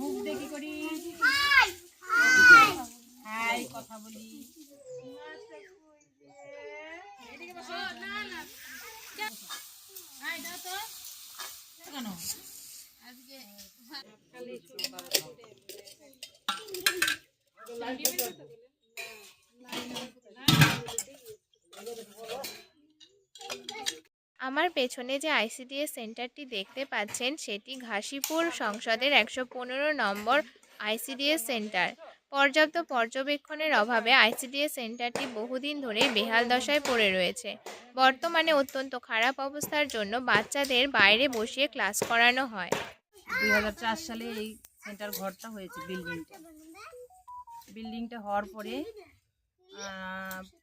মুখ দেখি করি। হাই কথা বলি এদিকে বসো। হাই, দাও তো। কেন? আমার পেছনে যে আইসিডিএস সেন্টারটি দেখতে পাচ্ছেন, সেটি ঘাসিপুর সংসদের একশো পনেরো নম্বর আইসিডিএস সেন্টার পর্যাপ্ত পর্যবেক্ষণের অভাবে আইসিডিএস সেন্টারটি বহুদিন ধরে বেহাল দশায় পড়ে রয়েছে বর্তমানে অত্যন্ত খারাপ অবস্থার জন্য বাচ্চাদের বাইরে বসিয়ে ক্লাস করানো হয়। দুই হাজার চার সালে এই সেন্টার ঘরটা হয়েছে, বিল্ডিংটা। বিল্ডিংটা হওয়ার পরে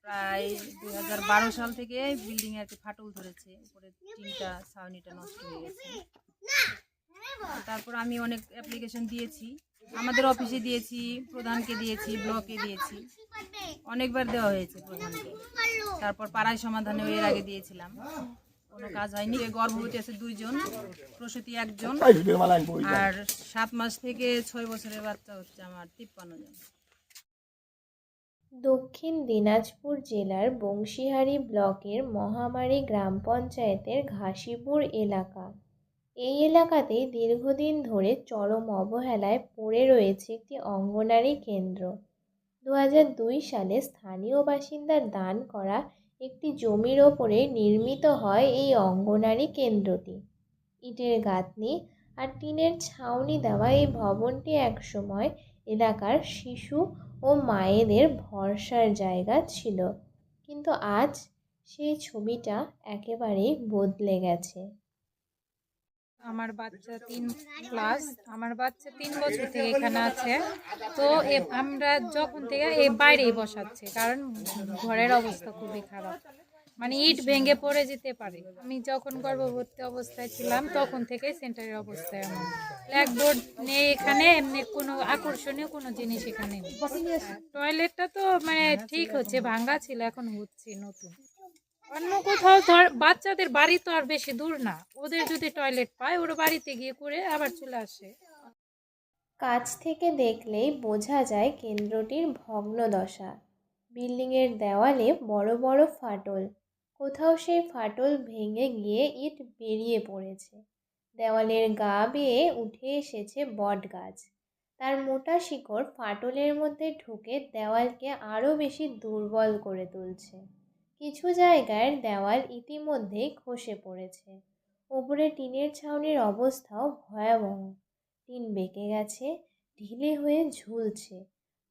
প্রায় দুই হাজার বারো সাল থেকে বিল্ডিংয়ে আর কি ফাটল ধরেছে। উপরে টিনটা ছাউনিটা নষ্ট হয়ে গেছে। তারপর আমি অনেক অ্যাপ্লিকেশন দিয়েছি। আমাদের অফিসে দিয়েছি প্রধানকে দিয়েছি ব্লকে দিয়েছি। অনেকবার দেওয়া হয়েছে প্রধানকে। তারপর পাড়ায় সমাধানে এর আগে দিয়েছিলাম। কোনো কাজ হয়নি। গর্ভবতী আছে দুইজন প্রসূতি একজন আর সাত মাস থেকে ছয় বছরের বাচ্চা হচ্ছে আমার তিপ্পান্ন জন। দক্ষিণ দিনাজপুর জেলার বংশীহারি ব্লকের মহামারী গ্রাম পঞ্চায়েতের ঘাসিপুর এলাকা। এই এলাকাতে দীর্ঘদিন ধরে চরম অবহেলায় পড়ে রয়েছে একটি অঙ্গনারী কেন্দ্র। দু সালে স্থানীয় বাসিন্দার দান করা একটি জমির ওপরে নির্মিত হয় এই অঙ্গনারী কেন্দ্রটি। ইটের গাঁথনি আর টিনের ছাউনি দেওয়া এই ভবনটি একসময় এলাকার শিশু ও মায়েদের ভরসার জায়গা ছিল। কিন্তু আজ সেই ছবিটা একেবারেই বদলে গেছে। আমার বাচ্চা তিন ক্লাস, আমার বাচ্চা তিন বছর থেকে এখানে আছে। তো আমরা যখন থেকে এই বাইরেই বসাচ্ছে, কারণ ঘরের অবস্থা খুবই খারাপ। মানে ইট ভেঙে পড়ে যেতে পারে। আমি যখন গর্ভবতী অবস্থায় ছিলাম, তখন থেকে সেন্টারের অবস্থায় এমন। ব্ল্যাকবোর্ড নেই এখানে, এমনি কোনো আকর্ষণীয় কোনো জিনিস এখানে নেই। টয়লেটটা তো মানে ঠিক হচ্ছে, ভাঙ্গা ছিল, এখন হচ্ছে নতুন। অন্য কোথাও বাচ্চাদের বাড়ি তো আর বেশি দূর না। ওদের যদি টয়লেট পায়, ওরা বাড়িতে গিয়ে করে আবার চলে আসে। কাছ থেকে দেখলেই বোঝা যায় কেন্দ্রটির ভগ্নদশা বিল্ডিংয়ের দেওয়ালে বড় বড় ফাটল। কোথাও সেই ফাটল ভেঙে গিয়ে ইট বেরিয়ে পড়েছে। দেওয়ালের গা বেয়ে উঠে এসেছে বট গাছ। তার মোটা শিকড় ফাটলের মধ্যে ঢুকে দেওয়ালকে আরও বেশি দুর্বল করে তুলছে। কিছু জায়গার দেওয়াল ইতিমধ্যেই খসে পড়েছে। ওপরে টিনের ছাউনির অবস্থাও ভয়াবহ। টিন বেঁকে গেছে, ঢিলে হয়ে ঝুলছে।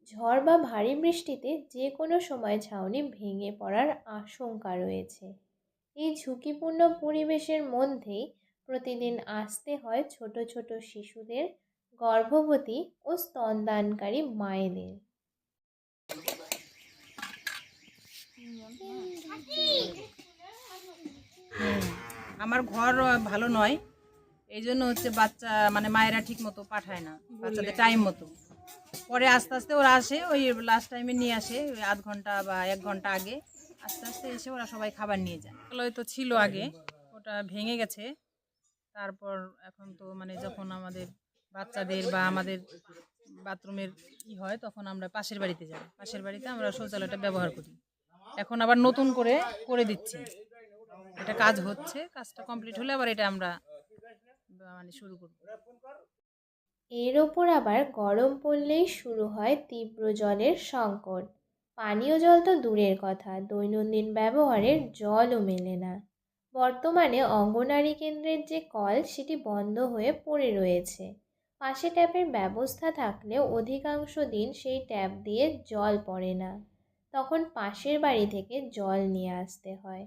ঝড় বা ভারী বৃষ্টিতে যে কোনো সময় ছাউনি ভেঙে পড়ার আশঙ্কা রয়েছে। এই ঝুঁকিপূর্ণ পরিবেশের মধ্যেই প্রতিদিন আসতে হয় ছোট ছোট শিশুদের, গর্ভবতী ও স্তনদানকারী মায়েদের। আমার ঘর ভালো নয়। এই জন্য হচ্ছে বাচ্চা মানে মায়েরা ঠিক মতো পাঠায় না। বাচ্চাদের টাইম মতো। পরে আস্তে আস্তে ওরা আসে ওই লাস্ট টাইমে নিয়ে আসে ওই আধ ঘণ্টা বা এক ঘণ্টা আগে। আস্তে আস্তে এসে ওরা সবাই খাবার নিয়ে যায়। ওগুলো তো ছিল আগে ওটা ভেঙে গেছে। তারপর এখন তো মানে যখন আমাদের বাচ্চাদের বা আমাদের বাথরুমের ই হয় তখন আমরা পাশের বাড়িতে যাই। পাশের বাড়িতে আমরা শৌচালয়টা ব্যবহার করি। এখন আবার নতুন করে করে দিচ্ছি। এটা কাজ হচ্ছে, কাজটা কমপ্লিট হলে আবার এটা আমরা মানে শুরু করব। এর ওপর আবার গরম পড়লেই শুরু হয় তীব্র জলের সংকট। পানীয় জল তো দূরের কথা, দৈনন্দিন ব্যবহারের জলও মেলে না। বর্তমানে অঙ্গনারী কেন্দ্রের যে কল, সেটি বন্ধ হয়ে পড়ে রয়েছে। পাশে ট্যাপের ব্যবস্থা থাকলেও অধিকাংশ দিন সেই ট্যাপ দিয়ে জল পড়ে না। তখন পাশের বাড়ি থেকে জল নিয়ে আসতে হয়।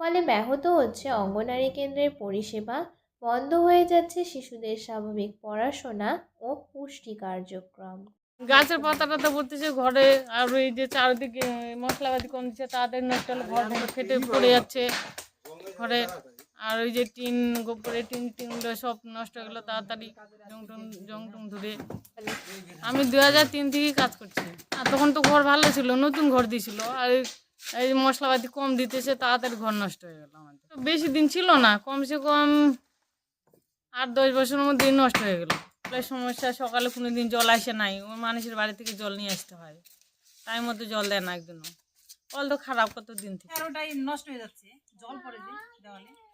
ফলে ব্যাহত হচ্ছে অঙ্গনারী কেন্দ্রের পরিষেবা, বন্ধ হয়ে যাচ্ছে শিশুদের স্বাভাবিক পড়াশোনা ও পুষ্টি কার্যক্রম। গাছের পাতা টাতা পড়তেছে ঘরে আর ওই যে চারিদিকে মশলাপাতি কম দিচ্ছে, তাদের নষ্ট ঘর ফেটে পড়ে যাচ্ছে। ঘরে আর ওই যে টিন গোপরে টিন, টিনগুলো সব নষ্ট হয়ে গেলো, তাড়াতাড়ি জং টং জং টং ধরে আমি দু হাজার তিন থেকেই কাজ করছি। আর তখন তো ঘর ভালো ছিল, নতুন ঘর দিয়েছিল আর এই- মশলাপাতি কম দিতেছে, তাড়াতাড়ি ঘর নষ্ট হয়ে গেলো আমাদের। বেশি দিন ছিল না, কমসে কম আট, দশ বছরের মধ্যেই নষ্ট হয়ে গেলো। সমস্যা, সকালে কোনো দিন জল আসে নাই ওই মানুষের বাড়ি থেকে জল নিয়ে আসতে হয়। টাইম মতো জল দেয় না একদিনও। কল তো খারাপ কত দিন থেকে। নষ্ট হয়ে যাচ্ছে, জল পড়ে দেওয়ালে।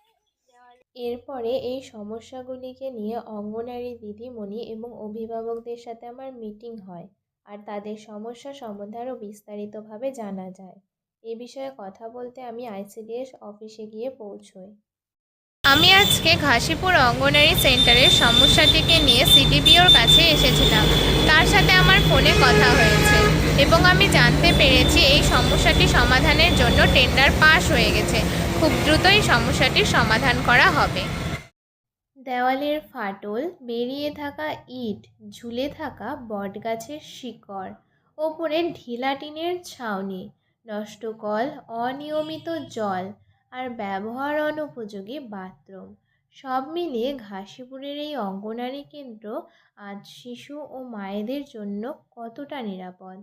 এরপরে এই সমস্যাগুলিকে নিয়ে অঙ্গনারী দিদিমণি এবং অভিভাবকদের সাথে আমার মিটিং হয় আর তাদের সমস্যা সমাধানও বিস্তারিতভাবে জানা যায়। এ বিষয়ে কথা বলতে আমি আইসিডিএস অফিসে গিয়ে পৌঁছই। আমি আজকে ঘাসিপুর অঙ্গনারী সেন্টারের সমস্যাটিকে নিয়ে সিডিপিওর কাছে এসেছিলাম। তার সাথে আমার ফোনে কথা হয়েছে এবং আমি জানতে পেরেছি এই সমস্যাটি সমাধানের জন্য টেন্ডার পাস হয়ে গেছে। খুব দ্রুতই সমস্যাটির সমাধান করা হবে। দেওয়ালের ফাটল, বেরিয়ে থাকা ইট, ঝুলে থাকা বটগাছের শিকড়, ওপরে ঢিলা টিনের ছাউনি, নষ্ট কল, অনিয়মিত জল আর ব্যবহার অনুপযোগী বাথরুম। সব মিলিয়ে ঘাসিপুরের এই অঙ্গনারী কেন্দ্র আজ শিশু ও মায়েদের জন্য কতটা নিরাপদ?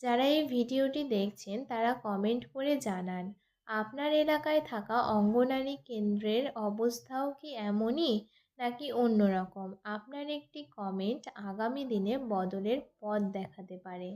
যারা এই ভিডিওটি দেখছেন, তারা কমেন্ট করে জানান, আপনার এলাকায় থাকা অঙ্গনারী কেন্দ্রের অবস্থাও কি এমনই নাকি অন্যরকম? আপনার একটি কমেন্ট আগামী দিনে বদলের পথ দেখাতে পারে।